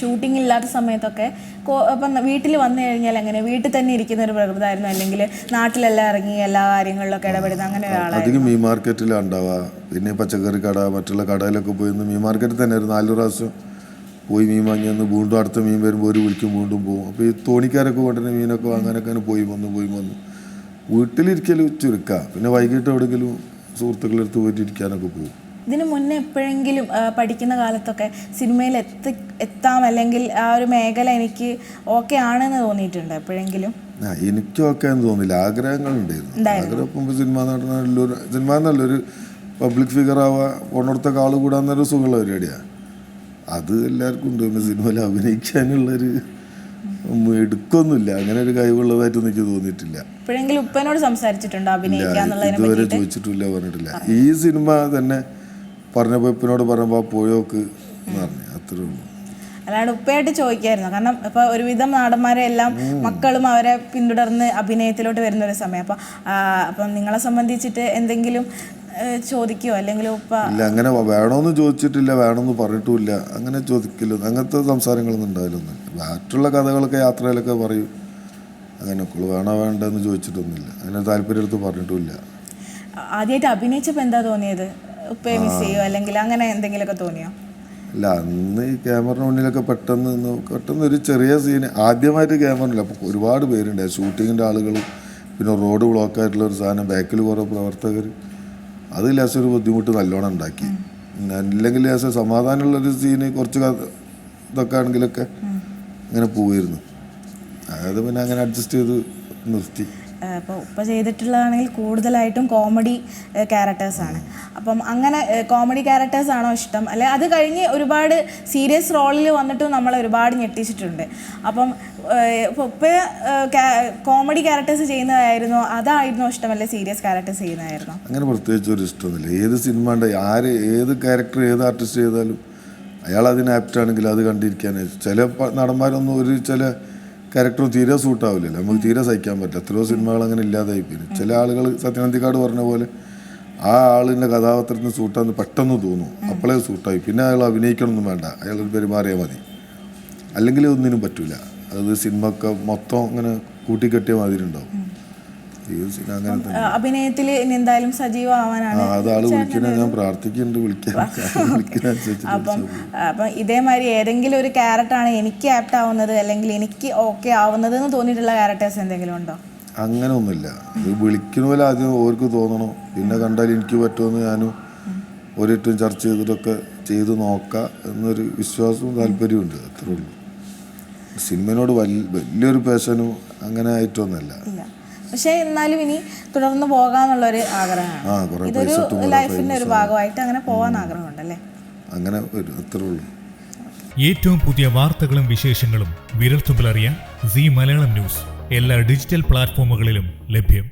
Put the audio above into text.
Shooting ഇല്ലാത്ത സമയത്തൊക്കെ ഇപ്പം വീട്ടിൽ വന്നു കഴിഞ്ഞാൽ അങ്ങനെ വീട്ടിൽ തന്നെ ഇരിക്കുന്ന ഒരു പ്രകൃതമായിരുന്നു. അല്ലെങ്കിൽ നാട്ടിലെല്ലാം ഇറങ്ങി എല്ലാ കാര്യങ്ങളിലൊക്കെ ഇടപെടുന്ന അങ്ങനെ ഒരാളാണ് അധികം മീൻ മാർക്കറ്റിലാണ് ഉണ്ടാവുക. പിന്നെ പച്ചക്കറി കട മറ്റുള്ള കടയിലൊക്കെ പോയി മീൻ മാർക്കറ്റിൽ തന്നെ ഒരു നാല് പ്രാവശ്യം പോയി മീൻ വാങ്ങി വന്ന് വീണ്ടും അടുത്ത മീൻ വരുമ്പോൾ ഒരു വിളിക്കും വീണ്ടും പോകും. അപ്പോൾ ഈ തോണിക്കാരൊക്കെ കൊണ്ടുവരുന്ന മീനൊക്കെ വാങ്ങാനൊക്കെ പോയി വന്ന് പോയി വന്ന്. വീട്ടിലിരിക്കൽ ചുരുക്കുക പിന്നെ വൈകിട്ട് എവിടെയെങ്കിലും സുഹൃത്തുക്കളെടുത്ത് പോയിട്ട് ഇരിക്കാനൊക്കെ പോകും ഇതിന് മുന്നേ എപ്പോഴെങ്കിലും പഠിക്കുന്ന കാലത്തൊക്കെ സിനിമയിൽ എത്തി എത്താം അല്ലെങ്കിൽ ആ ഒരു മേഖല എനിക്ക് ഓക്കെ ആണെന്ന് തോന്നിയിട്ടുണ്ട് എപ്പോഴെങ്കിലും? എനിക്കും ഓക്കെ എന്ന് തോന്നില്ല. ആഗ്രഹങ്ങളുണ്ടായിരുന്നു. ആഗ്രഹം സിനിമ നടനൊരു സിനിമ എന്നല്ലൊരു പബ്ലിക് ഫിഗർ ആവാ പോണടത്തൊക്കെ ആൾ കൂടാന്നൊരു സുഖമുള്ള പരിപാടിയാണ് അത് എല്ലാവർക്കും ഉണ്ട്. സിനിമയിൽ അഭിനയിക്കാനുള്ളൊരു എടുക്കൊന്നുമില്ല അങ്ങനെ ഒരു കഴിവുള്ളതായിട്ടൊന്നും എനിക്ക് തോന്നിയിട്ടില്ല. ഇതുവരെ ചോദിച്ചിട്ടില്ല പറഞ്ഞിട്ടില്ല. ഈ സിനിമ തന്നെ പറഞ്ഞപ്പോൾ ഇപ്പിനോട് പറയുമ്പോൾ പോയോക്ക് എന്ന് പറഞ്ഞു അത്രേ ഉള്ളൂ. അല്ലാണ്ട് ഉപ്പയായിട്ട് ചോദിക്കായിരുന്നു. കാരണം ഇപ്പൊ ഒരുവിധം നാടന്മാരെ എല്ലാം മക്കളും അവരെ പിന്തുടർന്ന് അഭിനയത്തിലോട്ട് വരുന്ന ഒരു സമയം. അപ്പൊ അപ്പൊ നിങ്ങളെ സംബന്ധിച്ചിട്ട് എന്തെങ്കിലും ചോദിക്കോ? അല്ലെങ്കിൽ ഉപ്പ ഇല്ല അങ്ങനെ വേണമെന്ന് ചോദിച്ചിട്ടില്ല വേണമെന്ന് പറഞ്ഞിട്ടുമില്ല. അങ്ങനെ ചോദിക്കില്ല അങ്ങനത്തെ സംസാരങ്ങളൊന്നും ഉണ്ടാവില്ലൊന്നും മറ്റുള്ള കഥകളൊക്കെ യാത്രയിലൊക്കെ പറയും. അങ്ങനെ വേണോ വേണ്ടെന്ന് ചോദിച്ചിട്ടൊന്നുമില്ല. അങ്ങനെ താല്പര്യം എടുത്ത് പറഞ്ഞിട്ടുമില്ല. ആദ്യമായിട്ട് അഭിനയിച്ചപ്പോൾ എന്താ തോന്നിയത്? ഉപ്പയെ മിസ് ചെയ്യോ അല്ലെങ്കിൽ അങ്ങനെ എന്തെങ്കിലുമൊക്കെ തോന്നിയോ? അല്ല അന്ന് ഈ ക്യാമറ മുന്നിലൊക്കെ പെട്ടെന്ന് പെട്ടെന്ന് ഒരു ചെറിയ സീന് ആദ്യമായിട്ട് ക്യാമറ അപ്പോൾ ഒരുപാട് പേരുണ്ട്. ഷൂട്ടിങ്ങിന്റെ ആളുകളും പിന്നെ റോഡ് ബ്ലോക്ക് ആയിട്ടുള്ള ഒരു സാധനം ബാക്കിൽ കുറേ പ്രവർത്തകർ. അത് ലേശ ഒരു ബുദ്ധിമുട്ട് നല്ലോണം ഉണ്ടാക്കി. അല്ലെങ്കിൽ ലേശ സമാധാനമുള്ളൊരു സീന് കുറച്ച് ഇതൊക്കെ ആണെങ്കിലൊക്കെ അങ്ങനെ പോയിരുന്നു. അതായത് പിന്നെ അങ്ങനെ അഡ്ജസ്റ്റ് ചെയ്ത് നിർത്തി. അപ്പോൾ ഉപ്പ ചെയ്തിട്ടുള്ളതാണെങ്കിൽ കൂടുതലായിട്ടും കോമഡി ക്യാരക്ടേഴ്സാണ് അപ്പം അങ്ങനെ കോമഡി ക്യാരക്ടേഴ്സ് ആണോ ഇഷ്ടം? അല്ലെ അത് കഴിഞ്ഞ് ഒരുപാട് സീരിയസ് റോളിൽ വന്നിട്ടും നമ്മൾ ഒരുപാട് ഞെട്ടിച്ചിട്ടുണ്ട്. അപ്പം ഇപ്പോൾ ഉപ്പ കോമഡി ക്യാരക്ടേഴ്സ് ചെയ്യുന്നതായിരുന്നോ? അതായിരുന്നോ ഇഷ്ടം? അല്ലെ സീരിയസ് ക്യാരക്ടേഴ്സ് ചെയ്യുന്നതായിരുന്നോ? അങ്ങനെ പ്രത്യേകിച്ച് ഒരു ഇഷ്ടമൊന്നുമില്ല. ഏത് സിനിമ ആര് ഏത് ക്യാരക്ടർ ഏത് ആർട്ടിസ്റ്റ് ചെയ്താലും അയാൾ അതിന് ആപ്റ്റ് ആണെങ്കിൽ അത് കണ്ടിരിക്കാനേ ചില നടന്മാരൊന്നും ഒരു ചില ക്യാരക്ടറും തീരെ സൂട്ടാവില്ലല്ലോ നമുക്ക് തീരെ സഹിക്കാൻ പറ്റില്ല. എത്രയോ സിനിമകൾ അങ്ങനെ ഇല്ലാതായി പിന്നെ ചില ആളുകൾ സത്യനന്ദിക്കാട് പറഞ്ഞ പോലെ ആ ആളിന്റെ കഥാപാത്രത്തിന് സൂട്ടാന്ന് പെട്ടെന്ന് തോന്നും. അപ്പോഴേ സൂട്ടായി പിന്നെ അയാൾ അഭിനയിക്കണമൊന്നും വേണ്ട. അയാൾ പെരുമാറിയാൽ മതി. അല്ലെങ്കിൽ ഒന്നിനും പറ്റില്ല അത് സിനിമ ഒക്കെ മൊത്തം ഇങ്ങനെ കൂട്ടിക്കെട്ടിയ മാതിരി ഉണ്ടാവും. അങ്ങനെ അഭിനയത്തിൽ ഇനി എന്തായാലും സജീവമാവാനാണ് വിളിക്കണ. ഞാൻ പ്രാർത്ഥിക്കുന്നുണ്ട് വിളിക്കാൻ. അപ്പം അപ്പം ഇതേമാതിരി ഏതെങ്കിലും ഒരു ക്യാരറ്റാണ് എനിക്ക് ആപ്റ്റ് ആവുന്നത് അല്ലെങ്കിൽ എനിക്ക് ഓക്കെ ആവുന്നത് എന്ന് തോന്നിയിട്ടുള്ള ക്യാരക്ടേഴ്സ് എന്തെങ്കിലും ഉണ്ടോ? അങ്ങനെ ഒന്നുമില്ല. പോലെ ആദ്യം ഓർക്ക് തോന്നണം. പിന്നെ കണ്ടാൽ എനിക്ക് പറ്റുമെന്ന് ഞാനും ഒരിട്ടും ചർച്ച ചെയ്തിട്ടൊക്കെ ചെയ്ത് നോക്കാം എന്നൊരു വിശ്വാസവും താല്പര്യവും ഉണ്ട്. അത്രേ ഉള്ളൂ. സിനിമയോട് വലിയ വലിയൊരു പേഷനും അങ്ങനെ ആയിട്ടൊന്നുമല്ല. പക്ഷേ എന്നാലും ഇനി തുടർന്ന് പോകാന്നുള്ളൊരു ഒരു ആഗ്രഹമാണ് ഇതൊരു ലൈഫിന്റെ ഒരു ഭാഗമായിട്ട് അങ്ങനെ പോകാൻ ആഗ്രഹമുണ്ടല്ലേ? അങ്ങനെ ഏറ്റവും പുതിയ വാർത്തകളും വിശേഷങ്ങളും വിരൽത്തുമ്പിലറിയാൻ സി മലയാളം ന്യൂസ്. എല്ലാ ഡിജിറ്റൽ പ്ലാറ്റ്ഫോമുകളിലും ലഭ്യം.